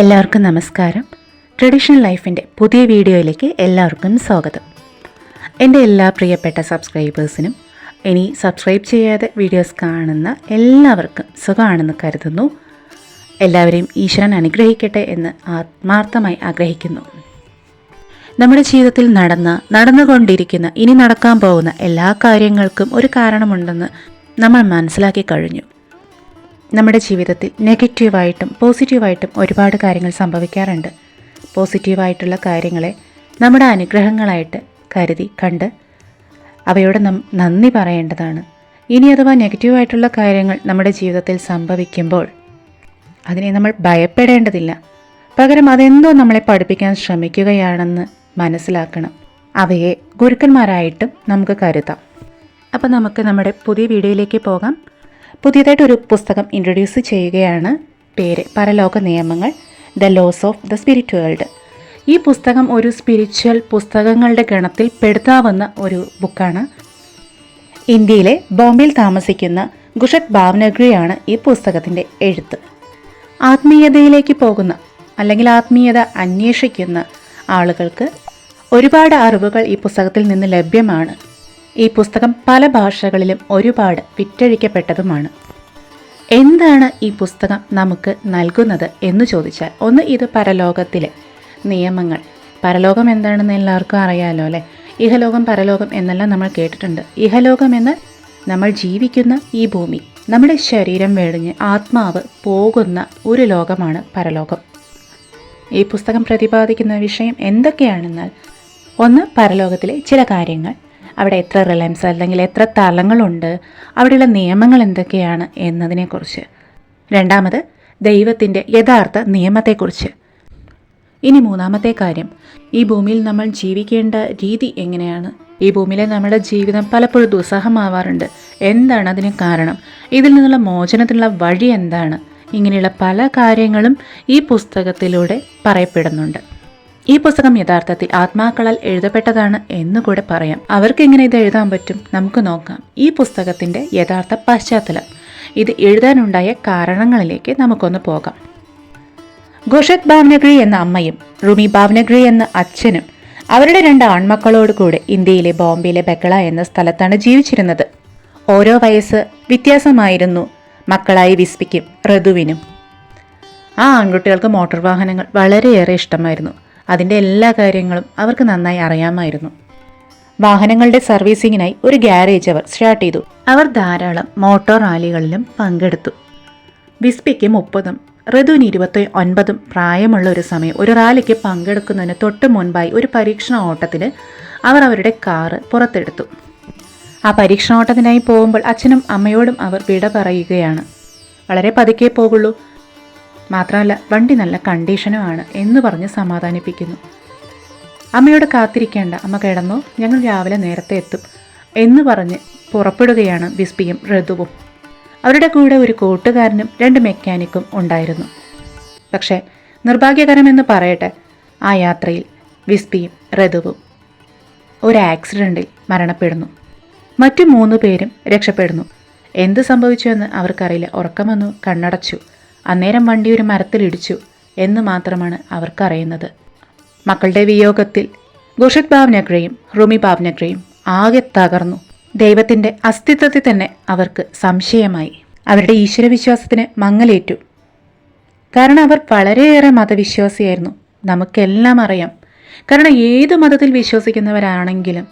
എല്ലാവർക്കും നമസ്കാരം. ട്രഡീഷണൽ ലൈഫിന്റെ പുതിയ വീഡിയോയിലേക്ക് എല്ലാവർക്കും സ്വാഗതം. എന്റെ എല്ലാ പ്രിയപ്പെട്ട സബ്സ്ക്രൈബേഴ്സിനും ഇനി സബ്സ്ക്രൈബ് ചെയ്യാതെ വീഡിയോസ് കാണുന്ന എല്ലാവർക്കും സുഖമാണെന്ന് കരുതുന്നു. എല്ലാവരെയും ഈശ്വരൻ അനുഗ്രഹിക്കട്ടെ എന്ന് ആത്മാർത്ഥമായി ആഗ്രഹിക്കുന്നു. നമ്മുടെ ജീവിതത്തിൽ നടന്ന നടന്നുകൊണ്ടിരിക്കുന്ന ഇനി നടക്കാൻ പോകുന്ന എല്ലാ കാര്യങ്ങൾക്കും ഒരു കാരണമുണ്ടെന്ന് നമ്മൾ മനസ്സിലാക്കി കഴിഞ്ഞു. നമ്മുടെ ജീവിതത്തിൽ നെഗറ്റീവായിട്ടും പോസിറ്റീവായിട്ടും ഒരുപാട് കാര്യങ്ങൾ സംഭവിക്കാറുണ്ട്. പോസിറ്റീവായിട്ടുള്ള കാര്യങ്ങളെ നമ്മുടെ അനുഗ്രഹങ്ങളായിട്ട് കരുതി കണ്ട് അവയോട് നം നന്ദി പറയേണ്ടതാണ്. ഇനി അഥവാ നെഗറ്റീവായിട്ടുള്ള കാര്യങ്ങൾ നമ്മുടെ ജീവിതത്തിൽ സംഭവിക്കുമ്പോൾ അതിനെ നമ്മൾ ഭയപ്പെടേണ്ടതില്ല. പകരം അതെന്തോ നമ്മളെ പഠിപ്പിക്കാൻ ശ്രമിക്കുകയാണെന്ന് മനസ്സിലാക്കണം. അവയെ ഗുരുക്കന്മാരായിട്ടും നമുക്ക് കരുതാം. അപ്പോൾ നമുക്ക് നമ്മുടെ പുതിയ വീഡിയോയിലേക്ക് പോകാം. പുതിയതായിട്ട് ഒരു പുസ്തകം ഇൻട്രൊഡ്യൂസ് ചെയ്യുകയാണ്. പേര് പരലോക നിയമങ്ങൾ the laws of the spirit world ഈ പുസ്തകം ഒരു സ്പിരിച്വൽ പുസ്തകങ്ങളുടെ ഗണത്തിൽ പെടുത്താവുന്ന ഒരു ബുക്കാണ് ഇന്ത്യയിലെ ബോംബെയിൽ താമസിക്കുന്ന ഗുഷത് ഭാവനഗ്രിയാണ് ഈ പുസ്തകത്തിന്റെ എഴുത്ത്. ആത്മീയതയിലേക്ക് പോകുന്ന അല്ലെങ്കിൽ ആത്മീയത അന്വേഷിക്കുന്ന ആളുകൾക്ക് ഒരുപാട് അറിവുകൾ ഈ പുസ്തകത്തിൽ നിന്ന് ലഭ്യമാണ്. ഈ പുസ്തകം പല ഭാഷകളിലും ഒരുപാട് വിറ്റഴിക്കപ്പെട്ടതുമാണ്. എന്താണ് ഈ പുസ്തകം നമുക്ക് നൽകുന്നത് എന്ന് ചോദിച്ചാൽ ഒന്ന് ഇത് പരലോകത്തിലെ നിയമങ്ങൾ. പരലോകം എന്താണെന്ന് എല്ലാവർക്കും അറിയാമല്ലോ അല്ലേ? ഇഹലോകം പരലോകം എന്നെല്ലാം നമ്മൾ കേട്ടിട്ടുണ്ട്. ഇഹലോകം എന്ന് നമ്മൾ ജീവിക്കുന്ന ഈ ഭൂമി നമ്മുടെ ശരീരം വെടിഞ്ഞ് ആത്മാവ് പോകുന്ന ഒരു ലോകമാണ് പരലോകം. ഈ പുസ്തകം പ്രതിപാദിക്കുന്ന വിഷയം എന്തൊക്കെയാണെന്നാൽ ഒന്ന് പരലോകത്തിലെ ചില കാര്യങ്ങൾ. അവിടെ എത്ര റിലയൻസ് അല്ലെങ്കിൽ എത്ര തലങ്ങളുണ്ട് അവിടെയുള്ള നിയമങ്ങൾ എന്തൊക്കെയാണ് എന്നതിനെക്കുറിച്ച്. രണ്ടാമത് ദൈവത്തിന്റെ യഥാർത്ഥ നിയമത്തെക്കുറിച്ച്. ഇനി മൂന്നാമത്തെ കാര്യം ഈ ഭൂമിയിൽ നമ്മൾ ജീവിക്കേണ്ട രീതി എങ്ങനെയാണ്? ഈ ഭൂമിയിലെ നമ്മുടെ ജീവിതം പലപ്പോഴും ദുസ്സഹമാവാറുണ്ട്. എന്താണ് അതിന് കാരണം? ഇതിൽ നിന്നുള്ള മോചനത്തിനുള്ള വഴി എന്താണ്? ഇങ്ങനെയുള്ള പല കാര്യങ്ങളും ഈ പുസ്തകത്തിലൂടെ പറയപ്പെടുന്നുണ്ട്. ഈ പുസ്തകം യഥാർത്ഥത്തിൽ ആത്മാക്കളാൽ എഴുതപ്പെട്ടതാണ് എന്നുകൂടെ പറയാം. അവർക്ക് എങ്ങനെ ഇത് എഴുതാൻ പറ്റും? നമുക്ക് നോക്കാം. ഈ പുസ്തകത്തിന്റെ യഥാർത്ഥ പശ്ചാത്തലം. ഇത് എഴുതാനുണ്ടായ കാരണങ്ങളിലേക്ക് നമുക്കൊന്ന് പോകാം. ഗുഷത് ഭാവനഗ്രി എന്ന അമ്മയും റുമി ഭാവനഗ്രി എന്ന അച്ഛനും അവരുടെ രണ്ട് ആൺമക്കളോട് കൂടെ ഇന്ത്യയിലെ ബോംബെയിലെ ബക്കള എന്ന സ്ഥലത്താണ് ജീവിച്ചിരുന്നത്. ഓരോ വയസ്സ് വ്യത്യാസമായിരുന്നു. മക്കളായി വിസ്പിക്കും ഋതുവിനും. ആ ആൺകുട്ടികൾക്ക് മോട്ടോർ വാഹനങ്ങൾ വളരെയേറെ ഇഷ്ടമായിരുന്നു. അതിന്റെ എല്ലാ കാര്യങ്ങളും അവർക്ക് നന്നായി അറിയാമായിരുന്നു. വാഹനങ്ങളുടെ സർവീസിങ്ങിനായി ഒരു ഗ്യാരേജ് അവർ സ്റ്റാർട്ട് ചെയ്തു. അവർ ധാരാളം മോട്ടോർ റാലികളിലും പങ്കെടുത്തു. വിസ്പിക്ക് മുപ്പതും ഋതുവിന് ഇരുപത്തി ഒൻപതും പ്രായമുള്ള ഒരു സമയം ഒരു റാലിക്ക് പങ്കെടുക്കുന്നതിന് തൊട്ട് മുൻപായി ഒരു പരീക്ഷണ ഓട്ടത്തിൽ അവർ അവരുടെ കാറ് പുറത്തെടുത്തു. ആ പരീക്ഷണ ഓട്ടത്തിനായി പോകുമ്പോൾ അച്ഛനും അമ്മയോടും അവർ വിട പറയുകയാണ്. വളരെ പതുക്കെ പോകുള്ളൂ. മാത്രമല്ല വണ്ടി നല്ല കണ്ടീഷനുമാണ് എന്ന് പറഞ്ഞ് സമാധാനിപ്പിക്കുന്നു. അമ്മയോട് കാത്തിരിക്കേണ്ട. അമ്മ കിടന്നോ? ഞങ്ങൾ രാവിലെ നേരത്തെ എത്തും എന്ന് പറഞ്ഞ് പുറപ്പെടുകയാണ് വിസ്പിയും ഋതുവും അവരുടെ കൂടെ ഒരു കൂട്ടുകാരനും രണ്ട് മെക്കാനിക്കും ഉണ്ടായിരുന്നു. പക്ഷേ നിർഭാഗ്യകരമെന്ന് പറയട്ടെ ആ യാത്രയിൽ വിസ്പിയും ഋതുവും ഒരു ആക്സിഡന്റിൽ മരണപ്പെടുന്നു. മറ്റു മൂന്ന് പേരും രക്ഷപ്പെടുന്നു. എന്ത് സംഭവിച്ചുവെന്ന് അവർക്കറിയില്ല. ഉറക്കം വന്നു കണ്ണടച്ചു. അന്നേരം വണ്ടി ഒരു മരത്തിലിടിച്ചു എന്ന് മാത്രമാണ് അവർക്കറിയുന്നത്. മക്കളുടെ വിയോഗത്തിൽ ഗുഷത് ഭാവ്നഗ്രയും റുമി ഭാവ്നഗ്രയും ആകെ തകർന്നു. ദൈവത്തിന്റെ അസ്തിത്വത്തിൽ തന്നെ അവർക്ക് സംശയമായി. അവരുടെ ഈശ്വരവിശ്വാസത്തിന് മങ്ങലേറ്റു. കാരണം അവർ വളരെയേറെ മതവിശ്വാസിയായിരുന്നു. നമുക്കെല്ലാം അറിയാം. കാരണം ഏത് മതത്തിൽ വിശ്വസിക്കുന്നവരാണെങ്കിലും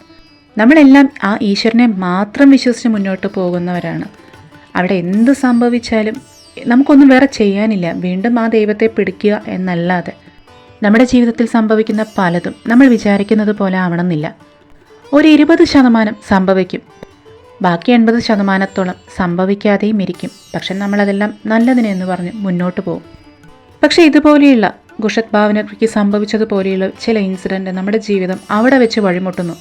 നമ്മളെല്ലാം ആ ഈശ്വരനെ മാത്രം വിശ്വസിച്ച് മുന്നോട്ട് പോകുന്നവരാണ്. അവിടെ എന്ത് സംഭവിച്ചാലും നമുക്കൊന്നും വേറെ ചെയ്യാനില്ല. വീണ്ടും ആ ദൈവത്തെ പിടിക്കുക എന്നല്ലാതെ. നമ്മുടെ ജീവിതത്തിൽ സംഭവിക്കുന്ന പലതും നമ്മൾ വിചാരിക്കുന്നത് പോലെ ആവണമെന്നില്ല. ഒരു ഇരുപത് ശതമാനം സംഭവിക്കും. ബാക്കി എൺപത് ശതമാനത്തോളം സംഭവിക്കാതെയും ഇരിക്കും. പക്ഷെ നമ്മളതെല്ലാം നല്ലതിനെന്ന് പറഞ്ഞ് മുന്നോട്ട് പോകും പക്ഷെ ഇതുപോലെയുള്ള ഗുഷത് ഭാവനയ്ക്ക് സംഭവിച്ചതുപോലെയുള്ള ചില ഇൻസിഡന്റ് നമ്മുടെ ജീവിതം അവിടെ വെച്ച് വഴിമുട്ടുന്നു.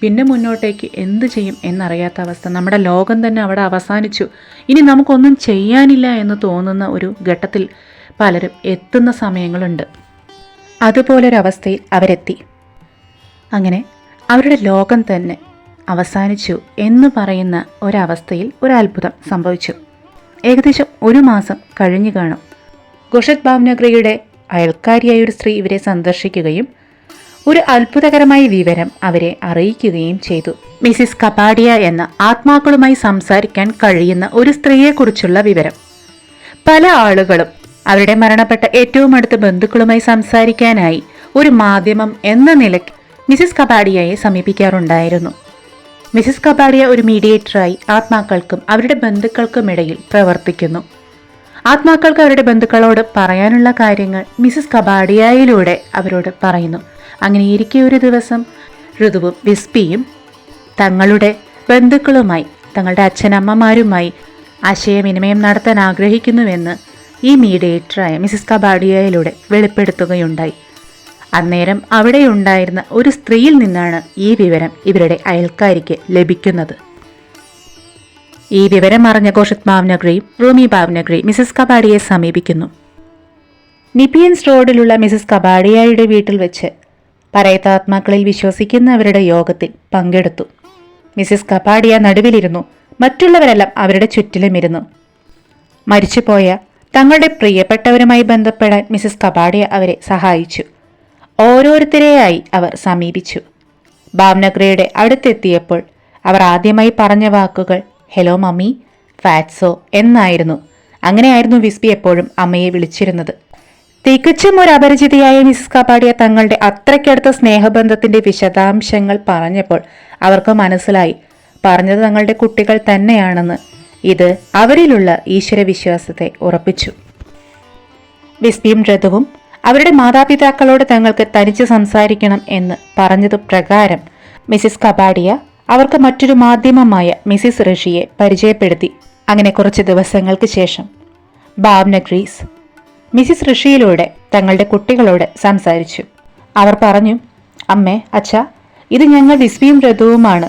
പിന്നെ മുന്നോട്ടേക്ക് എന്ത് ചെയ്യും എന്നറിയാത്ത അവസ്ഥ. നമ്മുടെ ലോകം തന്നെ അവിടെ അവസാനിച്ചു. ഇനി നമുക്കൊന്നും ചെയ്യാനില്ല എന്ന് തോന്നുന്ന ഒരു ഘട്ടത്തിൽ പലരും എത്തുന്ന സമയങ്ങളുണ്ട്. അതുപോലൊരവസ്ഥയിൽ അവരെത്തി. അങ്ങനെ അവരുടെ ലോകം തന്നെ അവസാനിച്ചു എന്ന് പറയുന്ന ഒരവസ്ഥയിൽ ഒരു അത്ഭുതം സംഭവിച്ചു. ഏകദേശം ഒരു മാസം കഴിഞ്ഞു കാണും. ഗുഷത് ഭാവ്നഗ്രയുടെ അയൽക്കാരിയായ ഒരു സ്ത്രീ ഇവരെ സന്ദർശിക്കുകയും ഒരു അത്ഭുതകരമായ വിവരം അവരെ അറിയിക്കുകയും ചെയ്തു. മിസിസ് കപാഡിയ എന്ന ആത്മാക്കളുമായി സംസാരിക്കാൻ കഴിയുന്ന ഒരു സ്ത്രീയെക്കുറിച്ചുള്ള വിവരം. പല ആളുകളും അവരുടെ മരണപ്പെട്ട ഏറ്റവും അടുത്ത ബന്ധുക്കളുമായി സംസാരിക്കാനായി ഒരു മാധ്യമം എന്ന നിലയ്ക്ക് മിസിസ് കപാഡിയയെ സമീപിക്കാറുണ്ടായിരുന്നു. മിസിസ് കപാഡിയ ഒരു മീഡിയേറ്ററായി ആത്മാക്കൾക്കും അവരുടെ ബന്ധുക്കൾക്കും ഇടയിൽ പ്രവർത്തിക്കുന്നു. ആത്മാക്കൾക്ക് അവരുടെ ബന്ധുക്കളോട് പറയാനുള്ള കാര്യങ്ങൾ മിസസ് കബാഡിയായിലൂടെ അവരോട് പറയുന്നു. അങ്ങനെ ഇരിക്കെ ഒരു ദിവസം ഋതുവും വിസ്പിയും തങ്ങളുടെ ബന്ധുക്കളുമായി തങ്ങളുടെ അച്ഛനമ്മമാരുമായി ആശയവിനിമയം നടത്താൻ ആഗ്രഹിക്കുന്നുവെന്ന് ഈ മീഡിയേറ്ററായ മിസസ് കബാഡിയയിലൂടെ വെളിപ്പെടുത്തുകയുണ്ടായി. അന്നേരം അവിടെയുണ്ടായിരുന്ന ഒരു സ്ത്രീയിൽ നിന്നാണ് ഈ വിവരം ഇവരുടെ അയൽക്കാരിക്ക് ലഭിക്കുന്നത്. ഈ വിവരം അറിഞ്ഞ ഘോഷിത് ഭാവ്നഗ്രി റൂമി ഭാവ്നഗറി മിസസ് കബാഡിയെ സമീപിക്കുന്നു. നിപ്പിയൻസ് റോഡിലുള്ള മിസസ് കബാഡിയായുടെ വീട്ടിൽ വെച്ച് പറയത്താത്മാക്കളിൽ വിശ്വസിക്കുന്നവരുടെ യോഗത്തിൽ പങ്കെടുത്തു. മിസസ് കബാഡിയ നടുവിലിരുന്നു. മറ്റുള്ളവരെല്ലാം അവരുടെ ചുറ്റിലുമിരുന്നു. മരിച്ചുപോയ തങ്ങളുടെ പ്രിയപ്പെട്ടവരുമായി ബന്ധപ്പെടാൻ മിസസ് കബാഡിയ അവരെ സഹായിച്ചു. ഓരോരുത്തരെയായി അവർ സമീപിച്ചു. ഭാവ്നഗ്രയുടെ അടുത്തെത്തിയപ്പോൾ അവർ ആദ്യമായി പറഞ്ഞ വാക്കുകൾ ഹലോ മമ്മി. ഫാറ്റ്സോ എന്നായിരുന്നു. അങ്ങനെയായിരുന്നു വിസ്ബി എപ്പോഴും അമ്മയെ വിളിച്ചിരുന്നത്. തികച്ചും ഒരു അപരിചിതയായ മിസ്സ് കപാഡിയ തങ്ങളുടെ അത്രയ്ക്കടുത്ത സ്നേഹബന്ധത്തിന്റെ വിശദാംശങ്ങൾ പറഞ്ഞപ്പോൾ അവർക്ക് മനസ്സിലായി. പറഞ്ഞത് തങ്ങളുടെ കുട്ടികൾ തന്നെയാണെന്ന്. ഇത് അവരിലുള്ള ഈശ്വരവിശ്വാസത്തെ ഉറപ്പിച്ചു. വിസ്ബിയും രഥുവും അവരുടെ മാതാപിതാക്കളോട് തങ്ങൾക്ക് തനിച്ച് സംസാരിക്കണം എന്ന് പറഞ്ഞതു പ്രകാരം മിസിസ് കപാഡിയ അവർക്ക് മറ്റൊരു മാധ്യമമായ മിസിസ് ഋഷിയെ പരിചയപ്പെടുത്തി അങ്ങനെ കുറച്ച് ദിവസങ്ങൾക്ക് ശേഷം. ഭാവ്നഗ്രീസ് മിസിസ് ഋഷിയിലൂടെ തങ്ങളുടെ കുട്ടികളോട് സംസാരിച്ചു. അവർ പറഞ്ഞു അമ്മേ അച്ഛ ഇത് ഞങ്ങൾ വിസ്വിയും രഥവുമാണ്.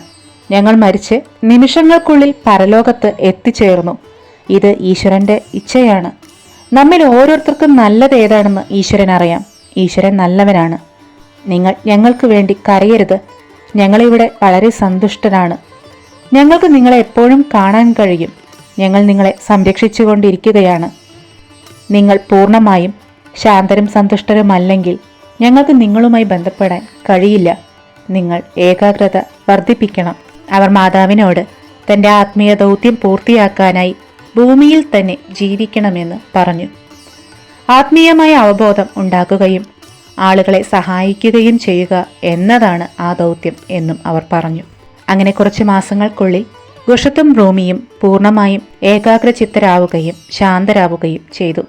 ഞങ്ങൾ മരിച്ച് നിമിഷങ്ങൾക്കുള്ളിൽ പരലോകത്ത് എത്തിച്ചേർന്നു. ഇത് ഈശ്വരന്റെ ഇച്ഛയാണ്. നമ്മിൽ ഓരോരുത്തർക്കും നല്ലത് ഏതാണെന്ന് ഈശ്വരൻ അറിയാം ഈശ്വരൻ നല്ലവനാണ്. നിങ്ങൾ ഞങ്ങൾക്ക് വേണ്ടി കരയരുത്. ഞങ്ങളിവിടെ വളരെ സന്തുഷ്ടരാണ്. ഞങ്ങൾക്ക് നിങ്ങളെ എപ്പോഴും കാണാൻ കഴിയും. ഞങ്ങൾ നിങ്ങളെ സംരക്ഷിച്ചുകൊണ്ടിരിക്കുകയാണ്. നിങ്ങൾ പൂർണമായും ശാന്തരും സന്തുഷ്ടരുമല്ലെങ്കിൽ ഞങ്ങൾക്ക് നിങ്ങളുമായി ബന്ധപ്പെടാൻ കഴിയില്ല. നിങ്ങൾ ഏകാഗ്രത വർദ്ധിപ്പിക്കണം. അവർ മാതാവിനോട് തന്റെ ആത്മീയ ദൗത്യം പൂർത്തിയാക്കാനായി ഭൂമിയിൽ തന്നെ ജീവിക്കണമെന്ന് പറഞ്ഞു. ആത്മീയമായ അവബോധം ഉണ്ടാക്കുകയും ആളുകളെ സഹായിക്കുകയും ചെയ്യുക എന്നതാണ് ആ ദൗത്യം എന്നും അവർ പറഞ്ഞു. അങ്ങനെ കുറച്ച് മാസങ്ങൾക്കുള്ളിൽ ഗുഷത്തും റൂമിയും പൂർണമായും ഏകാഗ്രചിത്തരാവുകയും ശാന്തരാവുകയും ചെയ്തു.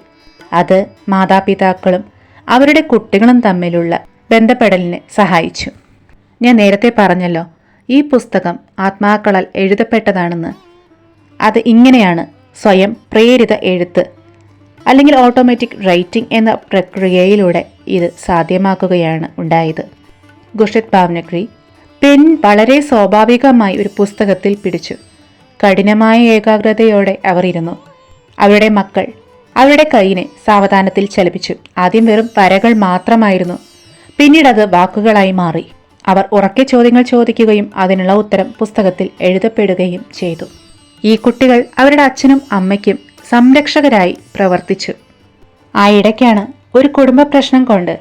അത് മാതാപിതാക്കളും അവരുടെ കുട്ടികളും തമ്മിലുള്ള ബന്ധപ്പെടലിനെ സഹായിച്ചു. ഞാൻ നേരത്തെ പറഞ്ഞല്ലോ ഈ പുസ്തകം ആത്മാക്കളാൽ എഴുതപ്പെട്ടതാണെന്ന്. അത് ഇങ്ങനെയാണ് സ്വയം പ്രേരിത എഴുത്ത് അല്ലെങ്കിൽ ഓട്ടോമാറ്റിക് റൈറ്റിംഗ് എന്ന പ്രക്രിയയിലൂടെ ഇത് സാധ്യമാക്കുകയാണ് ഉണ്ടായത്. ഗുഷിത് ഭാവ്നഗ്രി പെൻ വളരെ സ്വാഭാവികമായി ഒരു പുസ്തകത്തിൽ പിടിച്ചു. കഠിനമായ ഏകാഗ്രതയോടെ അവർ ഇരുന്നു. അവരുടെ മക്കൾ അവരുടെ കൈയിനെ സാവധാനത്തിൽ ചലിപ്പിച്ചു. ആദ്യം വെറും വരകൾ മാത്രമായിരുന്നു. പിന്നീട് അത് വാക്കുകളായി മാറി. അവർ ഉറക്കെ ചോദ്യങ്ങൾ ചോദിക്കുകയും അതിനുള്ള ഉത്തരം പുസ്തകത്തിൽ എഴുതപ്പെടുകയും ചെയ്തു. ഈ കുട്ടികൾ അവരുടെ അച്ഛനും അമ്മയ്ക്കും സംരക്ഷകരായി പ്രവർത്തിച്ചു. ആ ഇടയ്ക്കാണ് ഒരു കുടുംബ പ്രശ്നം കൊണ്ട്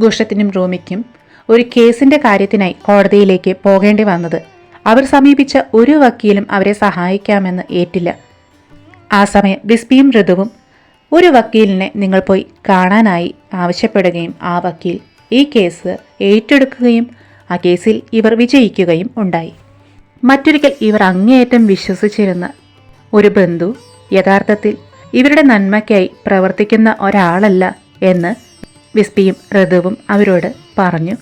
ഗുഷത്തിനും റൂമിക്കും ഒരു കേസിന്റെ കാര്യത്തിനായി കോടതിയിലേക്ക് പോകേണ്ടി വന്നത്. അവർ സമീപിച്ച ഒരു വക്കീലും അവരെ സഹായിക്കാമെന്ന് ഏറ്റില്ല. ആ സമയം ബിസ്പിയും ഋതുവും ഒരു വക്കീലിനെ നിങ്ങൾ പോയി കാണാനായി ആവശ്യപ്പെടുകയും ആ വക്കീൽ ഈ കേസ് ഏറ്റെടുക്കുകയും ആ കേസിൽ ഇവർ വിജയിക്കുകയും ഉണ്ടായി. മറ്റൊരിക്കൽ ഇവർ അങ്ങേയറ്റം വിശ്വസിച്ചിരുന്ന ഒരു ബന്ധു യഥാർത്ഥത്തിൽ ഇവരുടെ നന്മയ്ക്കായി പ്രവർത്തിക്കുന്ന ഒരാളല്ല എന്ന് വിസ്പിയും ഋതുവും അവരോട് പറഞ്ഞു.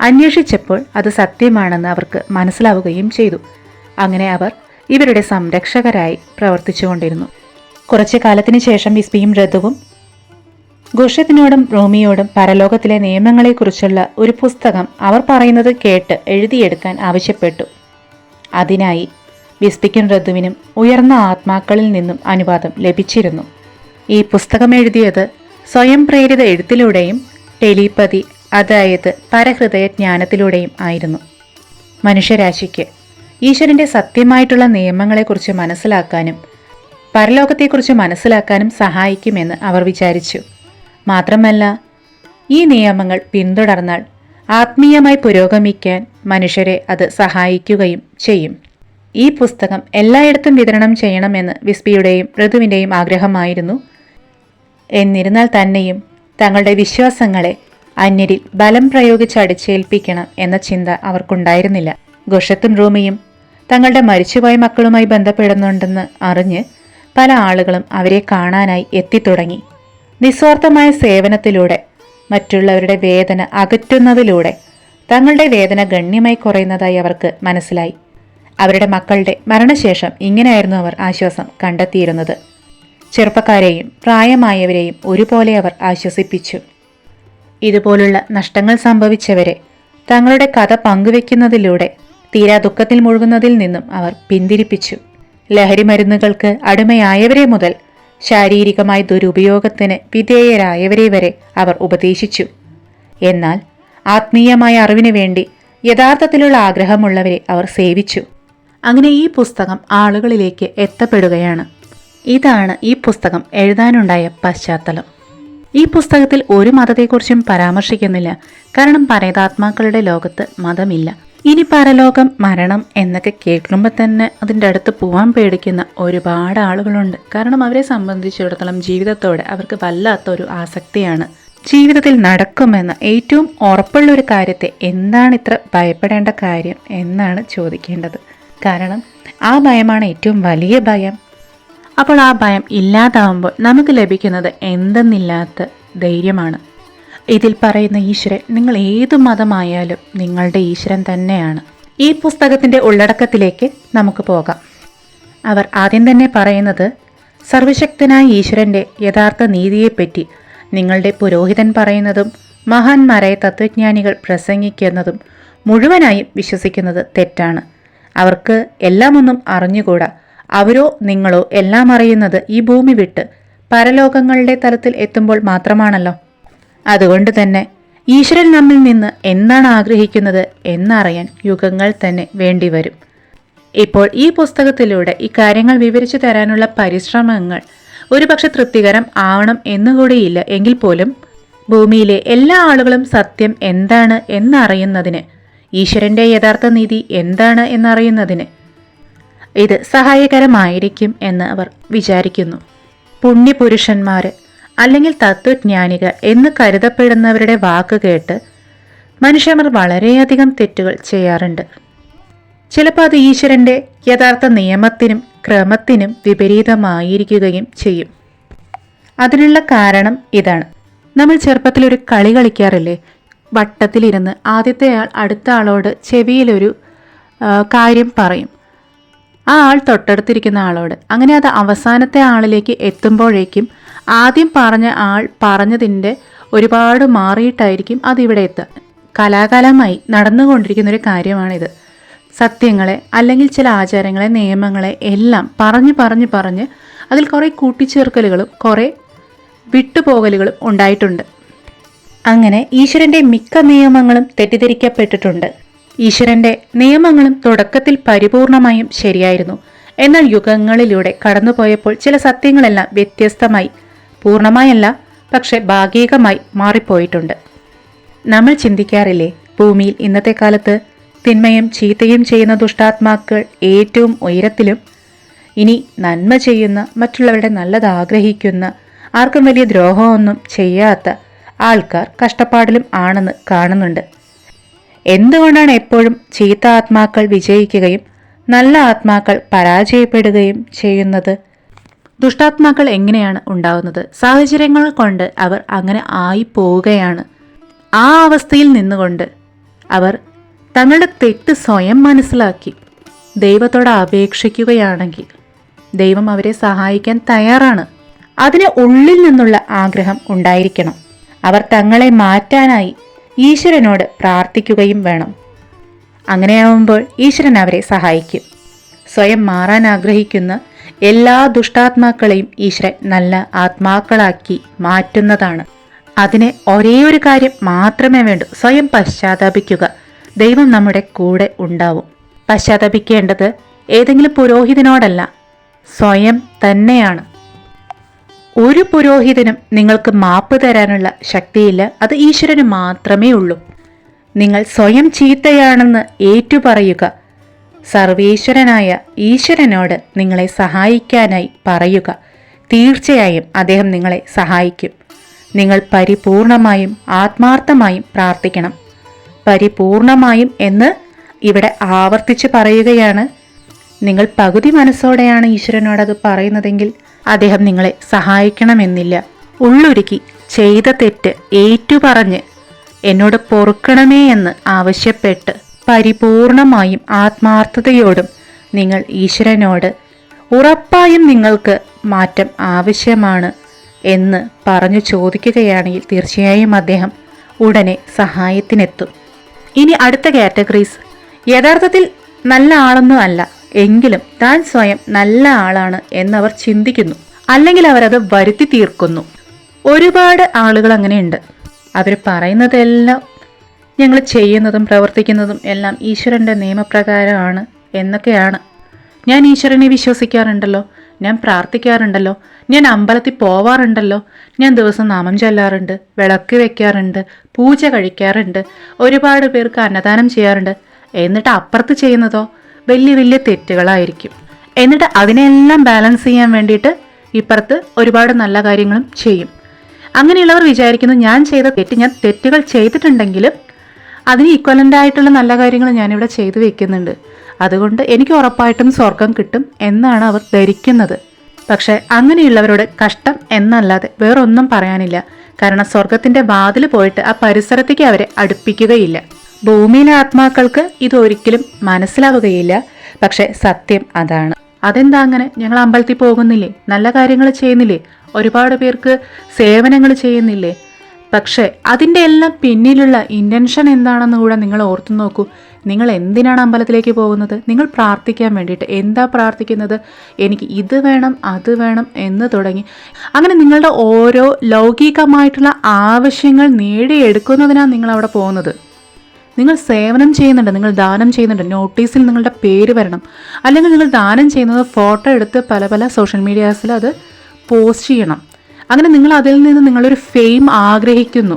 അന്വേഷിച്ചപ്പോൾ അത് സത്യമാണെന്ന് അവർക്ക് മനസ്സിലാവുകയും ചെയ്തു. അങ്ങനെ അവർ ഇവരുടെ സംരക്ഷകരായി പ്രവർത്തിച്ചുകൊണ്ടിരുന്നു. കുറച്ചു കാലത്തിന് ശേഷം വിസ്പിയും ഋതുവും ഗുഷത്തിനോടും റോമിയോടും പരലോകത്തിലെ നിയമങ്ങളെക്കുറിച്ചുള്ള ഒരു പുസ്തകം അവർ പറയുന്നത് കേട്ട് എഴുതിയെടുക്കാൻ ആവശ്യപ്പെട്ടു. അതിനായി വിസ്പിക്കും റദ്ദുവിനും ഉയർന്ന ആത്മാക്കളിൽ നിന്നും അനുവാദം ലഭിച്ചിരുന്നു. ഈ പുസ്തകം എഴുതിയത് സ്വയം പ്രേരിത എഴുത്തിലൂടെയും ടെലിപ്പതി അതായത് പരഹൃദയ ജ്ഞാനത്തിലൂടെയും ആയിരുന്നു. മനുഷ്യരാശിക്ക് ഈശ്വരന്റെ സത്യമായിട്ടുള്ള നിയമങ്ങളെക്കുറിച്ച് മനസ്സിലാക്കാനും പരലോകത്തെക്കുറിച്ച് മനസ്സിലാക്കാനും സഹായിക്കുമെന്ന് അവർ വിചാരിച്ചു. മാത്രമല്ല ഈ നിയമങ്ങൾ പിന്തുടർന്നാൽ ആത്മീയമായി പുരോഗമിക്കാൻ മനുഷ്യരെ അത് സഹായിക്കുകയും ചെയ്യും. ഈ പുസ്തകം എല്ലായിടത്തും വിതരണം ചെയ്യണമെന്ന് വിസ്പിയുടെയും ഋതുവിന്റെയും ആഗ്രഹമായിരുന്നു. എന്നിരുന്നാൽ തന്നെയും തങ്ങളുടെ വിശ്വാസങ്ങളെ അന്യരിൽ ബലം പ്രയോഗിച്ച് അടിച്ചേൽപ്പിക്കണം എന്ന ചിന്ത അവർക്കുണ്ടായിരുന്നില്ല. ഗുഷത്തും റൂമിയും തങ്ങളുടെ മരിച്ചുപോയ മക്കളുമായി ബന്ധപ്പെടുന്നുണ്ടെന്ന് അറിഞ്ഞ് പല ആളുകളും അവരെ കാണാനായി എത്തിത്തുടങ്ങി. നിസ്വാർത്ഥമായ സേവനത്തിലൂടെ മറ്റുള്ളവരുടെ വേദന അകറ്റുന്നതിലൂടെ തങ്ങളുടെ വേദന ഗണ്യമായി കുറയുന്നതായി അവർക്ക് മനസ്സിലായി. അവരുടെ മക്കളുടെ മരണശേഷം ഇങ്ങനെയായിരുന്നു അവർ ആശ്വാസം കണ്ടെത്തിയിരുന്നത്. ചെറുപ്പക്കാരെയും പ്രായമായവരെയും ഒരുപോലെ അവർ ആശ്വസിപ്പിച്ചു. ഇതുപോലുള്ള നഷ്ടങ്ങൾ സംഭവിച്ചവരെ തങ്ങളുടെ കഥ പങ്കുവെക്കുന്നതിലൂടെ തീരാ ദുഃഖത്തിൽ മുഴുകുന്നതിൽ നിന്നും അവർ പിന്തിരിപ്പിച്ചു. ലഹരി മരുന്നുകൾക്ക് അടിമയായവരെ മുതൽ ശാരീരികമായ ദുരുപയോഗത്തിന് വിധേയരായവരെ വരെ അവർ ഉപദേശിച്ചു. എന്നാൽ ആത്മീയമായ അറിവിനു വേണ്ടി യഥാർത്ഥത്തിലുള്ള ആഗ്രഹമുള്ളവരെ അവർ സേവിച്ചു. അങ്ങനെ ഈ പുസ്തകം ആളുകളിലേക്ക് എത്തപ്പെടുകയാണ്. ഇതാണ് ഈ പുസ്തകം എഴുതാനുണ്ടായ പശ്ചാത്തലം. ഈ പുസ്തകത്തിൽ ഒരു മതത്തെക്കുറിച്ചും പരാമർശിക്കുന്നില്ല. കാരണം പരേതാത്മാക്കളുടെ ലോകത്ത് മതമില്ല. ഇനി പരലോകം മരണം എന്നൊക്കെ കേൾക്കുമ്പോൾ തന്നെ അതിന്റെ അടുത്ത് പോകാൻ പേടിക്കുന്ന ഒരുപാട് ആളുകളുണ്ട്. കാരണം അവരെ സംബന്ധിച്ചിടത്തോളം ജീവിതത്തോടെ അവർക്ക് വല്ലാത്ത ഒരു ആസക്തിയാണ്. ജീവിതത്തിൽ നടക്കുമെന്ന ഏറ്റവും ഉറപ്പുള്ള ഒരു കാര്യത്തെ എന്താണ് ഇത്ര ഭയപ്പെടേണ്ട കാര്യം എന്നാണ് ചോദിക്കേണ്ടത്. കാരണം ആ ഭയമാണ് ഏറ്റവും വലിയ ഭയം. അപ്പോൾ ആ ഭയം ഇല്ലാതാവുമ്പോൾ നമുക്ക് ലഭിക്കുന്നത് എന്തെന്നില്ലാത്ത ധൈര്യമാണ്. ഇതിൽ പറയുന്ന ഈശ്വരൻ നിങ്ങൾ ഏതു മതമായാലും നിങ്ങളുടെ ഈശ്വരൻ തന്നെയാണ്. ഈ പുസ്തകത്തിന്റെ ഉള്ളടക്കത്തിലേക്ക് നമുക്ക് പോകാം. അവർ ആദ്യം തന്നെ പറയുന്നത് സർവശക്തനായ ഈശ്വരന്റെ യഥാർത്ഥ നീതിയെപ്പറ്റി നിങ്ങളുടെ പുരോഹിതൻ പറയുന്നതും മഹാന്മാരായ തത്വജ്ഞാനികൾ പ്രസംഗിക്കുന്നതും മുഴുവനായും വിശ്വസിക്കുന്നത് തെറ്റാണ്. അവർക്ക് എല്ലാമൊന്നും അറിഞ്ഞുകൂടാ. അവരോ നിങ്ങളോ എല്ലാം അറിയുന്നത് ഈ ഭൂമി വിട്ട് പരലോകങ്ങളുടെ തലത്തിൽ എത്തുമ്പോൾ മാത്രമാണല്ലോ. അതുകൊണ്ട് തന്നെ ഈശ്വരൻ നമ്മിൽ നിന്ന് എന്താണ് ആഗ്രഹിക്കുന്നത് എന്നറിയാൻ യുഗങ്ങൾ തന്നെ വേണ്ടിവരും. ഇപ്പോൾ ഈ പുസ്തകത്തിലൂടെ ഈ കാര്യങ്ങൾ വിവരിച്ചു തരാനുള്ള പരിശ്രമങ്ങൾ ഒരുപക്ഷെ തൃപ്തികരം ആവണം എന്നുകൂടിയില്ല. എങ്കിൽ പോലും ഭൂമിയിലെ എല്ലാ ആളുകളും സത്യം എന്താണ് എന്നറിയുന്നതിന് ഈശ്വരന്റെ യഥാർത്ഥ നീതി എന്താണ് എന്നറിയുന്നതിന്. ഇത് സഹായകരമായിരിക്കും എന്ന് അവർ വിചാരിക്കുന്നു. പുണ്യപുരുഷന്മാർ അല്ലെങ്കിൽ തത്വജ്ഞാനികൾ എന്ന് കരുതപ്പെടുന്നവരുടെ വാക്ക് കേട്ട് മനുഷ്യർ വളരെയധികം തെറ്റുകൾ ചെയ്യാറുണ്ട്. ചിലപ്പോൾ അത് ഈശ്വരന്റെ യഥാർത്ഥ നിയമത്തിനും ക്രമത്തിനും വിപരീതമായിരിക്കുകയും ചെയ്യും. അതിനുള്ള കാരണം ഇതാണ്. നമ്മൾ ചെറുപ്പത്തിൽ ഒരു കളി കളിക്കാറില്ലേ? വട്ടത്തിലിരുന്ന് ആദ്യത്തെ ആൾ അടുത്ത ആളോട് ചെവിയിലൊരു കാര്യം പറയും. ആ ആൾ തൊട്ടടുത്തിരിക്കുന്ന ആളോട്. അങ്ങനെ അത് അവസാനത്തെ ആളിലേക്ക് എത്തുമ്പോഴേക്കും ആദ്യം പറഞ്ഞ ആൾ പറഞ്ഞതിന്റെ ഒരുപാട് മാറിയിട്ടായിരിക്കും അതിവിടെ എത്തുക. കലാകാലമായി നടന്നുകൊണ്ടിരിക്കുന്ന ഒരു കാര്യമാണിത്. സത്യങ്ങളെ അല്ലെങ്കിൽ ചില ആചാരങ്ങളെ നിയമങ്ങളെ എല്ലാം പറഞ്ഞ് പറഞ്ഞ് പറഞ്ഞ് അതിൽ കുറേ കൂട്ടിച്ചേർക്കലുകളും കുറേ വിട്ടുപോകലുകളും ഉണ്ടായിട്ടുണ്ട്. അങ്ങനെ ഈശ്വരന്റെ മിക്ക നിയമങ്ങളും തെറ്റിദ്ധരിക്കപ്പെട്ടിട്ടുണ്ട്. ഈശ്വരന്റെ നിയമങ്ങളും തുടക്കത്തിൽ പരിപൂർണമായും ശരിയായിരുന്നു. എന്നാൽ യുഗങ്ങളിലൂടെ കടന്നുപോയപ്പോൾ ചില സത്യങ്ങളെല്ലാം വ്യത്യസ്തമായി പൂർണമായല്ല പക്ഷെ ഭാഗികമായി മാറിപ്പോയിട്ടുണ്ട്. നമ്മൾ ചിന്തിക്കാറില്ലേ ഭൂമിയിൽ ഇന്നത്തെ കാലത്ത് തിന്മയും ചീത്തയും ചെയ്യുന്ന ദുഷ്ടാത്മാക്കൾ ഏറ്റവും ഉയരത്തിലും? ഇനി നന്മ ചെയ്യുന്ന മറ്റുള്ളവരുടെ നല്ലത് ആഗ്രഹിക്കുന്ന ആർക്കും വലിയ ദ്രോഹമൊന്നും ചെയ്യാത്ത ആൾക്കാർ കഷ്ടപ്പാടിലും ആണെന്ന് കാണുന്നുണ്ട്. എന്തുകൊണ്ടാണ് എപ്പോഴും ചീത്ത ആത്മാക്കൾ വിജയിക്കുകയും നല്ല ആത്മാക്കൾ പരാജയപ്പെടുകയും ചെയ്യുന്നത്? ദുഷ്ടാത്മാക്കൾ എങ്ങനെയാണ് ഉണ്ടാവുന്നത്? സാഹചര്യങ്ങൾ കൊണ്ട് അവർ അങ്ങനെ ആയി പോവുകയാണ് ആ അവസ്ഥയിൽ നിന്നുകൊണ്ട് അവർ തങ്ങളുടെ തെറ്റ് സ്വയം മനസ്സിലാക്കി ദൈവത്തോട് അപേക്ഷിക്കുകയാണെങ്കിൽ ദൈവം അവരെ സഹായിക്കാൻ തയ്യാറാണ്. അതിന് ഉള്ളിൽ നിന്നുള്ള ആഗ്രഹം ഉണ്ടായിരിക്കണം. അവർ തങ്ങളെ മാറ്റാനായി ഈശ്വരനോട് പ്രാർത്ഥിക്കുകയും വേണം. അങ്ങനെയാവുമ്പോൾ ഈശ്വരൻ അവരെ സഹായിക്കും. സ്വയം മാറാൻ ആഗ്രഹിക്കുന്ന എല്ലാ ദുഷ്ടാത്മാക്കളെയും ഈശ്വരൻ നല്ല ആത്മാക്കളാക്കി മാറ്റുന്നതാണ്. അതിന് ഒരേ ഒരു കാര്യം മാത്രമേ വേണ്ടൂ. സ്വയം പശ്ചാത്താപിക്കുക. ദൈവം നമ്മുടെ കൂടെ ഉണ്ടാവും. പശ്ചാത്തപിക്കേണ്ടത് ഏതെങ്കിലും പുരോഹിതനോടല്ല. സ്വയം തന്നെയാണ്. ഒരു പുരോഹിതനും നിങ്ങൾക്ക് മാപ്പ് തരാനുള്ള ശക്തിയില്ല. അത് ഈശ്വരന് മാത്രമേ ഉള്ളൂ. നിങ്ങൾ സ്വയം ചീത്തയാണെന്ന് ഏറ്റുപറയുക. സർവേശ്വരനായ ഈശ്വരനോട് നിങ്ങളെ സഹായിക്കാനായി പറയുക. തീർച്ചയായും അദ്ദേഹം നിങ്ങളെ സഹായിക്കും. നിങ്ങൾ പരിപൂർണമായും ആത്മാർത്ഥമായും പ്രാർത്ഥിക്കണം. പരിപൂർണമായും എന്ന് ഇവിടെ ആവർത്തിച്ച് പറയുകയാണ്. നിങ്ങൾ പകുതി മനസ്സോടെയാണ് ഈശ്വരനോടത് പറയുന്നതെങ്കിൽ അദ്ദേഹം നിങ്ങളെ സഹായിക്കണമെന്നില്ല. ഉള്ളൊരുക്കി ചെയ്ത തെറ്റ് ഏറ്റുപറഞ്ഞ് എന്നോട് പൊറുക്കണമേ എന്ന് ആവശ്യപ്പെട്ട് പരിപൂർണമായും ആത്മാർത്ഥതയോടും നിങ്ങൾ ഈശ്വരനോട് ഉറപ്പായും നിങ്ങൾക്ക് മാറ്റം ആവശ്യമാണ് എന്ന് പറഞ്ഞു ചോദിക്കുകയാണെങ്കിൽ തീർച്ചയായും അദ്ദേഹം ഉടനെ സഹായത്തിനെത്തും. ഇനി അടുത്ത കാറ്റഗറീസ്. യഥാർത്ഥത്തിൽ നല്ല ആളൊന്നും അല്ല. എങ്കിലും താൻ സ്വയം നല്ല ആളാണ് എന്നവർ ചിന്തിക്കുന്നു. അല്ലെങ്കിൽ അവരത് വരുത്തി തീർക്കുന്നു. ഒരുപാട് ആളുകൾ അങ്ങനെയുണ്ട്. അവർ പറയുന്നതെല്ലാം ഞങ്ങൾ ചെയ്യുന്നതും പ്രവർത്തിക്കുന്നതും എല്ലാം ഈശ്വരന്റെ നിയമപ്രകാരമാണ് എന്നൊക്കെയാണ്. ഞാൻ ഈശ്വരനെ വിശ്വസിക്കാറുണ്ടല്ലോ ഞാൻ പ്രാർത്ഥിക്കാറുണ്ടല്ലോ ഞാൻ അമ്പലത്തിൽ പോവാറുണ്ടല്ലോ ഞാൻ ദിവസം നാമം ചൊല്ലാറുണ്ട് വിളക്ക് വെക്കാറുണ്ട് പൂജ കഴിക്കാറുണ്ട് ഒരുപാട് പേർക്ക് അന്നദാനം ചെയ്യാറുണ്ട്. എന്നിട്ട് അപ്പുറത്ത് ചെയ്യുന്നതോ? വലിയ വലിയ തെറ്റുകളായിരിക്കും. എന്നിട്ട് അതിനെല്ലാം ബാലൻസ് ചെയ്യാൻ വേണ്ടിയിട്ട് ഇപ്പുറത്ത് ഒരുപാട് നല്ല കാര്യങ്ങളും ചെയ്യും. അങ്ങനെയുള്ളവർ വിചാരിക്കുന്നു ഞാൻ ചെയ്ത തെറ്റ് ഞാൻ തെറ്റുകൾ ചെയ്തിട്ടുണ്ടെങ്കിലും അതിന് ഈക്വലന്റ് ആയിട്ടുള്ള നല്ല കാര്യങ്ങൾ ഞാനിവിടെ ചെയ്തു വെക്കുന്നുണ്ട്. അതുകൊണ്ട് എനിക്ക് ഉറപ്പായിട്ടും സ്വർഗം കിട്ടും എന്നാണ് അവർ ധരിക്കുന്നത്. പക്ഷേ അങ്ങനെയുള്ളവരോട് കഷ്ടം എന്നല്ലാതെ വേറൊന്നും പറയാനില്ല. കാരണം സ്വർഗത്തിന്റെ വാതിൽ പോയിട്ട് ആ പരിസരത്തേക്ക് അവരെ അടുപ്പിക്കുകയില്ല. ഭൂമിയിലെ ആത്മാക്കൾക്ക് ഇതൊരിക്കലും മനസ്സിലാവുകയില്ല. പക്ഷെ സത്യം അതാണ്. അതെന്താ അങ്ങനെ? ഞങ്ങൾ അമ്പലത്തിൽ പോകുന്നില്ലേ? നല്ല കാര്യങ്ങൾ ചെയ്യുന്നില്ലേ? ഒരുപാട് പേർക്ക് സേവനങ്ങൾ ചെയ്യുന്നില്ലേ? പക്ഷേ അതിന്റെ എല്ലാം പിന്നിലുള്ള ഇന്റൻഷൻ എന്താണെന്ന് കൂടെ നിങ്ങൾ ഓർത്തു നോക്കൂ. നിങ്ങൾ എന്തിനാണ് അമ്പലത്തിലേക്ക് പോകുന്നത്? നിങ്ങൾ പ്രാർത്ഥിക്കാൻ വേണ്ടിയിട്ട്. എന്താ പ്രാർത്ഥിക്കുന്നത്? എനിക്ക് ഇത് വേണം അത് വേണം എന്ന് തുടങ്ങി. അങ്ങനെ നിങ്ങളുടെ ഓരോ ലൗകികമായിട്ടുള്ള ആവശ്യങ്ങൾ നേടിയെടുക്കുന്നതിനാണ് നിങ്ങൾ അവിടെ പോകുന്നത്. നിങ്ങൾ സേവനം ചെയ്യുന്നുണ്ട് നിങ്ങൾ ദാനം ചെയ്യുന്നുണ്ട് നോട്ടീസിൽ നിങ്ങളുടെ പേര് വരണം. അല്ലെങ്കിൽ നിങ്ങൾ ദാനം ചെയ്യുന്നത് ഫോട്ടോ എടുത്ത് പല പല സോഷ്യൽ മീഡിയാസിൽ അത് പോസ്റ്റ് ചെയ്യണം. അങ്ങനെ നിങ്ങൾ അതിൽ നിന്ന് നിങ്ങളൊരു ഫെയിം ആഗ്രഹിക്കുന്നു.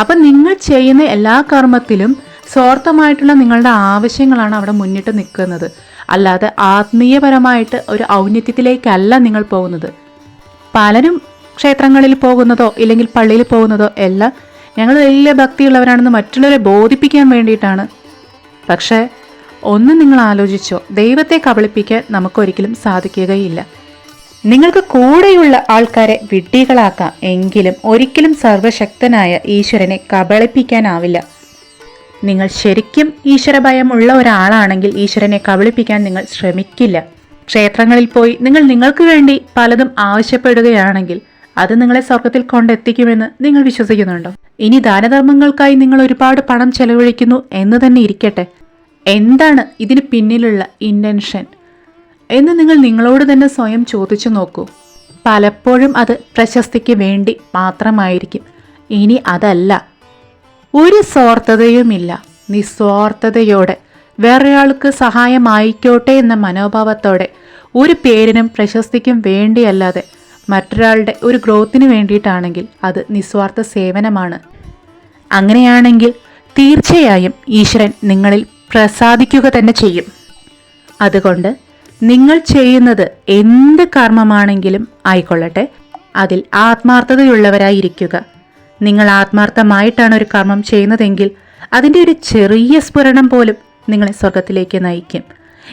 അപ്പം നിങ്ങൾ ചെയ്യുന്ന എല്ലാ കർമ്മത്തിലും സ്വാർത്ഥമായിട്ടുള്ള നിങ്ങളുടെ ആവശ്യങ്ങളാണ് അവിടെ മുന്നിട്ട് നിൽക്കുന്നത്. അല്ലാതെ ആത്മീയപരമായിട്ട് ഒരു ഔന്നത്യത്തിലേക്കല്ല നിങ്ങൾ പോകുന്നത്. പലരും ക്ഷേത്രങ്ങളിൽ പോകുന്നതോ ഇല്ലെങ്കിൽ പള്ളിയിൽ പോകുന്നതോ എല്ലാം ഞങ്ങൾ വലിയ ഭക്തിയുള്ളവരാണെന്ന് മറ്റുള്ളവരെ ബോധിപ്പിക്കാൻ വേണ്ടിയിട്ടാണ്. പക്ഷേ ഒന്ന് നിങ്ങൾ ആലോചിച്ചോ ദൈവത്തെ കബളിപ്പിക്കാൻ നമുക്കൊരിക്കലും സാധിക്കുകയില്ല. നിങ്ങൾക്ക് കൂടെയുള്ള ആൾക്കാരെ വിഡ്ഢികളാക്കാം എങ്കിലും ഒരിക്കലും സർവശക്തനായ ഈശ്വരനെ കബളിപ്പിക്കാനാവില്ല. നിങ്ങൾ ശരിക്കും ഈശ്വരഭയം ഉള്ള ഒരാളാണെങ്കിൽ ഈശ്വരനെ കബളിപ്പിക്കാൻ നിങ്ങൾ ശ്രമിക്കില്ല. ക്ഷേത്രങ്ങളിൽ പോയി നിങ്ങൾ നിങ്ങൾക്ക് വേണ്ടി പലതും ആവശ്യപ്പെടുകയാണെങ്കിൽ അത് നിങ്ങളെ സ്വർഗത്തിൽ കൊണ്ടെത്തിക്കുമെന്ന് നിങ്ങൾ വിശ്വസിക്കുന്നുണ്ടോ? ഇനി ദാനധർമ്മങ്ങൾക്കായി നിങ്ങൾ ഒരുപാട് പണം ചെലവഴിക്കുന്നു എന്ന് തന്നെ ഇരിക്കട്ടെ. എന്താണ് ഇതിന് പിന്നിലുള്ള ഇന്റൻഷൻ എന്ന് നിങ്ങൾ നിങ്ങളോട് തന്നെ സ്വയം ചോദിച്ചു നോക്കൂ. പലപ്പോഴും അത് പ്രശസ്തിക്ക് വേണ്ടി മാത്രമായിരിക്കും. ഇനി അതല്ല. ഒരു സ്വാർത്ഥതയുമില്ല. നിസ്വാർത്ഥതയോടെ വേറൊരാൾക്ക് സഹായമായിക്കോട്ടെ എന്ന മനോഭാവത്തോടെ ഒരു പേരിനും പ്രശസ്തിക്കും വേണ്ടിയല്ലാതെ മറ്റൊരാളുടെ ഒരു ഗ്രോത്തിന് വേണ്ടിയിട്ടാണെങ്കിൽ അത് നിസ്വാർത്ഥ സേവനമാണ്. അങ്ങനെയാണെങ്കിൽ തീർച്ചയായും ഈശ്വരൻ നിങ്ങളിൽ പ്രസാദിക്കുക തന്നെ ചെയ്യും. അതുകൊണ്ട് നിങ്ങൾ ചെയ്യുന്നത് എന്ത് കർമ്മമാണെങ്കിലും ആയിക്കൊള്ളട്ടെ. അതിൽ ആത്മാർത്ഥതയുള്ളവരായിരിക്കുക. നിങ്ങൾ ആത്മാർത്ഥമായിട്ടാണ് ഒരു കർമ്മം ചെയ്യുന്നതെങ്കിൽ അതിന്റെ ഒരു ചെറിയ സ്ഫുരണം പോലും നിങ്ങളെ സ്വർഗത്തിലേക്ക് നയിക്കും.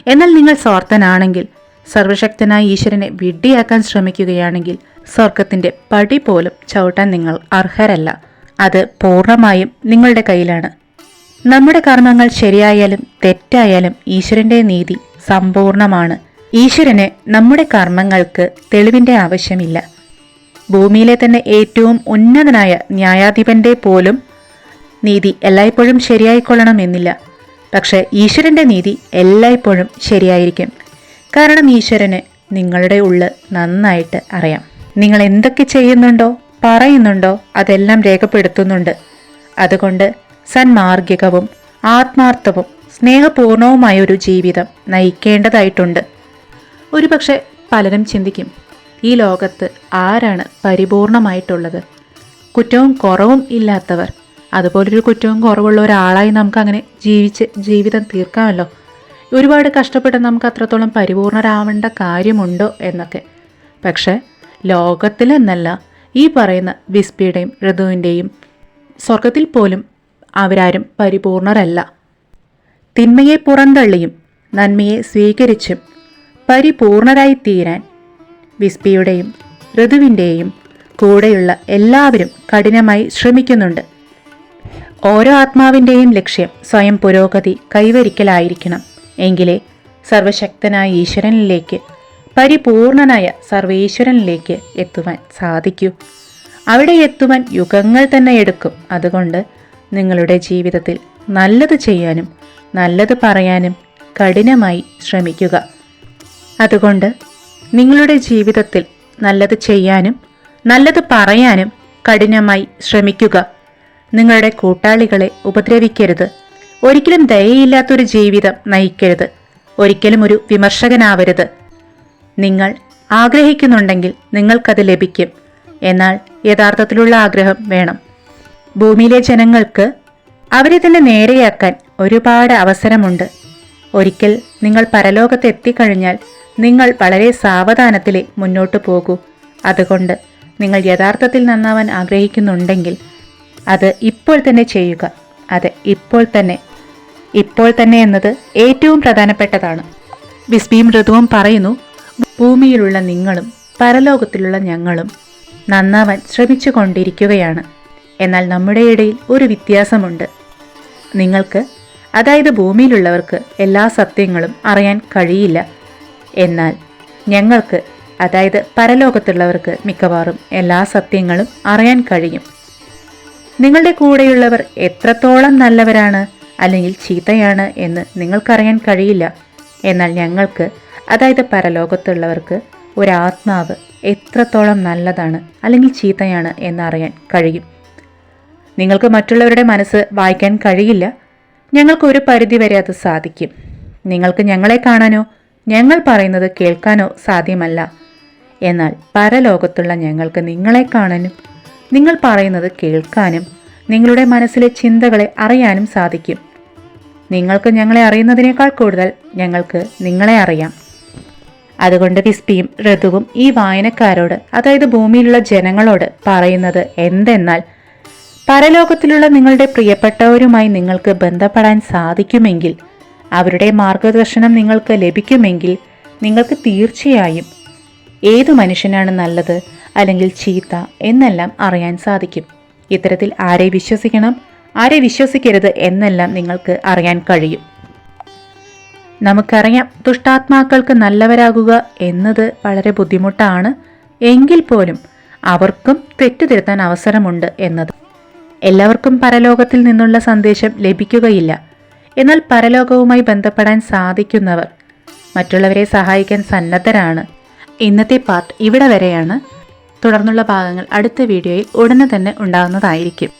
എന്നാൽ നിങ്ങൾ സ്വാർത്ഥനാണെങ്കിൽ സർവശക്തനായ ഈശ്വരനെ വിഡ്ഢിയാക്കാൻ ശ്രമിക്കുകയാണെങ്കിൽ സ്വർഗത്തിന്റെ പടി പോലും ചവിട്ടാൻ നിങ്ങൾ അർഹരല്ല. അത് പൂർണമായും നിങ്ങളുടെ കയ്യിലാണ്. നമ്മുടെ കർമ്മങ്ങൾ ശരിയായാലും തെറ്റായാലും ഈശ്വരന്റെ നീതി സമ്പൂർണമാണ്. ഈശ്വരന് നമ്മുടെ കർമ്മങ്ങൾക്ക് തെളിവിന്റെ ആവശ്യമില്ല. ഭൂമിയിലെ തന്നെ ഏറ്റവും ഉന്നതനായ ന്യായാധിപന്റെ പോലും നീതി എല്ലായ്പ്പോഴും ശരിയായിക്കൊള്ളണമെന്നില്ല പക്ഷേ ഈശ്വരന്റെ നീതി എല്ലായ്പ്പോഴും ശരിയായിരിക്കും. കാരണം ഈശ്വരന് നിങ്ങളുടെ ഉള്ള് നന്നായിട്ട് അറിയാം. നിങ്ങൾ എന്തൊക്കെ ചെയ്യുന്നുണ്ടോ പറയുന്നുണ്ടോ അതെല്ലാം രേഖപ്പെടുത്തുന്നുണ്ട്. അതുകൊണ്ട് സന്മാർഗികവും ആത്മാർത്ഥവും സ്നേഹപൂർണവുമായ ഒരു ജീവിതം നയിക്കേണ്ടതായിട്ടുണ്ട്. ഒരുപക്ഷെ പലരും ചിന്തിക്കും ഈ ലോകത്ത് ആരാണ് പരിപൂർണമായിട്ടുള്ളത്? കുറ്റവും കുറവും ഇല്ലാത്തവർ. അതുപോലൊരു കുറ്റവും കുറവുള്ള ഒരാളായി നമുക്ക് അങ്ങനെ ജീവിച്ച് ജീവിതം തീർക്കാമല്ലോ. ഒരുപാട് കഷ്ടപ്പെട്ട് നമുക്ക് അത്രത്തോളം പരിപൂർണരാവേണ്ട കാര്യമുണ്ടോ എന്നൊക്കെ. പക്ഷേ ലോകത്തിൽ എന്നല്ല ഈ പറയുന്ന വിസ്പിയുടെയും ഋതുവിന്റെയും സ്വർഗത്തിൽ പോലും അവരാരും പരിപൂർണരല്ല. തിന്മയെ പുറന്തള്ളിയും നന്മയെ സ്വീകരിച്ചും പരിപൂർണരായി തീരാൻ വിസ്പിയുടെയും ഋതുവിന്റെയും കൂടെയുള്ള എല്ലാവരും കഠിനമായി ശ്രമിക്കുന്നുണ്ട്. ഓരോ ആത്മാവിന്റെയും ലക്ഷ്യം സ്വയം പുരോഗതി കൈവരിക്കലായിരിക്കണം. എങ്കിലേ സർവശക്തനായ ഈശ്വരനിലേക്ക് പരിപൂർണനായ സർവേശ്വരനിലേക്ക് എത്തുവാൻ സാധിക്കൂ. അവിടെ എത്തുവാൻ യുഗങ്ങൾ തന്നെ എടുക്കും. അതുകൊണ്ട് നിങ്ങളുടെ ജീവിതത്തിൽ നല്ലത് ചെയ്യാനും നല്ലത് പറയാനും കഠിനമായി ശ്രമിക്കുക. അതുകൊണ്ട് നിങ്ങളുടെ ജീവിതത്തിൽ നല്ലത് ചെയ്യാനും നല്ലത് പറയാനും കഠിനമായി ശ്രമിക്കുക. നിങ്ങളുടെ കൂട്ടാളികളെ ഉപദ്രവിക്കരുത്. ഒരിക്കലും ദയയില്ലാത്തൊരു ജീവിതം നയിക്കരുത്. ഒരിക്കലും ഒരു വിമർശകനാവരുത്. നിങ്ങൾ ആഗ്രഹിക്കുന്നുണ്ടെങ്കിൽ നിങ്ങൾക്കത് ലഭിക്കും. എന്നാൽ യഥാർത്ഥത്തിലുള്ള ആഗ്രഹം വേണം. ഭൂമിയിലെ ജനങ്ങൾക്ക് അവരെ തന്നെ നേരെയാക്കാൻ ഒരുപാട് അവസരമുണ്ട്. ഒരിക്കൽ നിങ്ങൾ പരലോകത്ത് എത്തിക്കഴിഞ്ഞാൽ നിങ്ങൾ വളരെ സാവധാനത്തിലേ മുന്നോട്ട് പോകൂ. അതുകൊണ്ട് നിങ്ങൾ യഥാർത്ഥത്തിൽ നന്നാവാൻ ആഗ്രഹിക്കുന്നുണ്ടെങ്കിൽ അത് ഇപ്പോൾ തന്നെ ചെയ്യുക. അതെ ഇപ്പോൾ തന്നെ ഇപ്പോൾ തന്നെ എന്നത് ഏറ്റവും പ്രധാനപ്പെട്ടതാണ്. വിസ്മിയും ഋതുവും പറയുന്നു ഭൂമിയിലുള്ള നിങ്ങളും പരലോകത്തിലുള്ള ഞങ്ങളും നന്നാവാൻ ശ്രമിച്ചു കൊണ്ടിരിക്കുകയാണ്. എന്നാൽ നമ്മുടെ ഇടയിൽ ഒരു വ്യത്യാസമുണ്ട്. നിങ്ങൾക്ക് അതായത് ഭൂമിയിലുള്ളവർക്ക് എല്ലാ സത്യങ്ങളും അറിയാൻ കഴിയില്ല. എന്നാൽ ഞങ്ങൾക്ക് അതായത് പരലോകത്തുള്ളവർക്ക് മിക്കവാറും എല്ലാ സത്യങ്ങളും അറിയാൻ കഴിയും. നിങ്ങളുടെ കൂടെയുള്ളവർ എത്രത്തോളം നല്ലവരാണ്? അല്ലെങ്കിൽ ചീത്തയാണ് എന്ന് നിങ്ങൾക്കറിയാൻ കഴിയില്ല. എന്നാൽ ഞങ്ങൾക്ക് അതായത് പരലോകത്തുള്ളവർക്ക് ഒരാത്മാവ് എത്രത്തോളം നല്ലതാണ് അല്ലെങ്കിൽ ചീത്തയാണ് എന്നറിയാൻ കഴിയും. നിങ്ങൾക്ക് മറ്റുള്ളവരുടെ മനസ്സ് വായിക്കാൻ കഴിയില്ല. ഞങ്ങൾക്ക് ഒരു പരിധി വരെ അത് സാധിക്കും. നിങ്ങൾക്ക് ഞങ്ങളെ കാണാനോ ഞങ്ങൾ പറയുന്നത് കേൾക്കാനോ സാധ്യമല്ല. എന്നാൽ പരലോകത്തുള്ള ഞങ്ങൾക്ക് നിങ്ങളെ കാണാനും നിങ്ങൾ പറയുന്നത് കേൾക്കാനും നിങ്ങളുടെ മനസ്സിലെ ചിന്തകളെ അറിയാനും സാധിക്കും. നിങ്ങൾക്ക് ഞങ്ങളെ അറിയുന്നതിനേക്കാൾ കൂടുതൽ ഞങ്ങൾക്ക് നിങ്ങളെ അറിയാം. അതുകൊണ്ട് വിസ്പിയും ഋതുവും ഈ വായനക്കാരോട് അതായത് ഭൂമിയിലുള്ള ജനങ്ങളോട് പറയുന്നത് എന്തെന്നാൽ പരലോകത്തിലുള്ള നിങ്ങളുടെ പ്രിയപ്പെട്ടവരുമായി നിങ്ങൾക്ക് ബന്ധപ്പെടാൻ സാധിക്കുമെങ്കിൽ അവരുടെ മാർഗദർശനം നിങ്ങൾക്ക് ലഭിക്കുമെങ്കിൽ നിങ്ങൾക്ക് തീർച്ചയായും ഏതു മനുഷ്യനാണ് നല്ലത് അല്ലെങ്കിൽ ചീത്ത എന്നെല്ലാം അറിയാൻ സാധിക്കും. ഇത്തരത്തിൽ ആരെ വിശ്വസിക്കണം? ആരെ വിശ്വസിക്കരുത് എന്നെല്ലാം നിങ്ങൾക്ക് അറിയാൻ കഴിയും. നമുക്കറിയാം ദുഷ്ടാത്മാക്കൾക്ക് നല്ലവരാകുക എന്നത് വളരെ ബുദ്ധിമുട്ടാണ്. എങ്കിൽ പോലും അവർക്കും തെറ്റുതിരുത്താൻ അവസരമുണ്ട് എന്നത്. എല്ലാവർക്കും പരലോകത്തിൽ നിന്നുള്ള സന്ദേശം ലഭിക്കുകയില്ല. എന്നാൽ പരലോകവുമായി ബന്ധപ്പെടാൻ സാധിക്കുന്നവർ മറ്റുള്ളവരെ സഹായിക്കാൻ സന്നദ്ധരാണ്. ഇന്നത്തെ പാർട്ട് ഇവിടെ വരെയാണ്. തുടർന്നുള്ള ഭാഗങ്ങൾ അടുത്ത വീഡിയോയിൽ ഉടനെ തന്നെ ഉണ്ടാകുന്നതായിരിക്കും.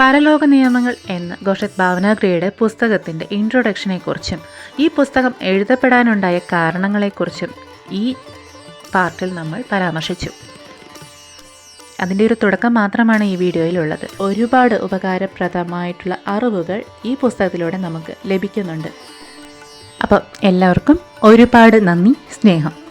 പരലോക നിയമങ്ങൾ എന്ന ഗോഷത് ഭാവനാഗ്രയുടെ പുസ്തകത്തിന്റെ ഇൻട്രൊഡക്ഷനെക്കുറിച്ചും ഈ പുസ്തകം എഴുതപ്പെടാനുണ്ടായ കാരണങ്ങളെക്കുറിച്ചും ഈ പാർട്ടിൽ നമ്മൾ പരാമർശിച്ചു. അതിന്റെ ഒരു തുടക്കം മാത്രമാണ് ഈ വീഡിയോയിലുള്ളത്. ഒരുപാട് ഉപകാരപ്രദമായിട്ടുള്ള അറിവുകൾ ഈ പുസ്തകത്തിലൂടെ നമുക്ക് ലഭിക്കുന്നുണ്ട്. അപ്പം എല്ലാവർക്കും ഒരുപാട് നന്ദി സ്നേഹം.